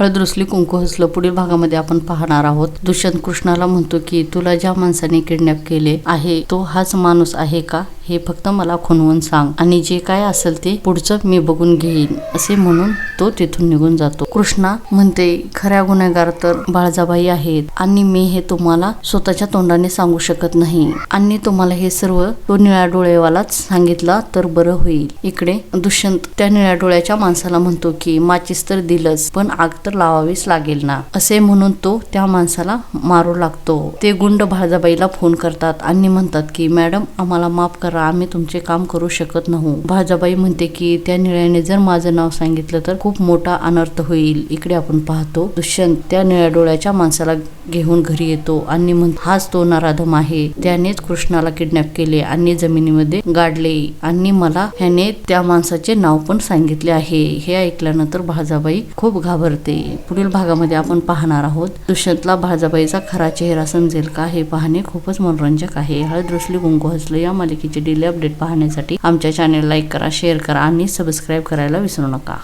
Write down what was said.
हळद रुसली कुंकू हसलं. पुढील भागामध्ये आपण पाहणार आहोत. दुष्यंत कृष्णाला म्हणतो की तुला ज्या माणसाने किडनॅप केले आहे तो हाच माणूस आहे का? हे फक्त मला खुनवून सांग. आणि जे काय असेल ते पुढचं मी बघून घेईन असे म्हणून तो तिथून निघून जातो. कृष्णा म्हणते खऱ्या गुन्हेगार तर बाळजाबाई आहेत आणि मी हे तुम्हाला स्वतःच्या तोंडाने सांगू शकत नाही. आणि तुम्हाला हे सर्व तो निळ्या डोळेवालाच सांगितला तर बरं होईल. इकडे दुष्यंत त्या निळ्या डोळ्याच्या माणसाला म्हणतो की माचीस तर दिलंच पण आग तर लावावीच लागेल ना. असे म्हणून तो त्या माणसाला मारू लागतो. ते गुंड बाळजाबाईला फोन करतात आणि म्हणतात की मॅडम आम्हाला माफ करा आम्ही तुमचे काम करू शकत नाही? भाजाबाई म्हणते की त्या निळ्याने जर माझं नाव सांगितलं तर खूप मोठा अनर्थ होईल. इकडे आपण पाहतो दुष्यंत त्या निळ्या डोळ्याच्या माणसाला घेऊन घरी येतो आणि म्हण हाच तो नराधम आहे. त्यानेच कृष्णाला किडनॅप केले आणि जमिनीमध्ये गाडले आणि मला ह्याने त्या माणसाचे नाव पण सांगितले आहे. हे ऐकल्यानंतर भाजाबाई खूप घाबरते. पुढील भागामध्ये आपण पाहणार आहोत दुष्यंतला भाजाबाईचा खरा चेहरा समजेल का? हे पाहणे खूपच मनोरंजक आहे. हळद रुसली गुंगू हसलं या मालिकेचे डेली अपडेट पाहण्यासाठी आमच्या चॅनेल लाईक करा शेअर करा आणि सबस्क्राईब करायला विसरू नका.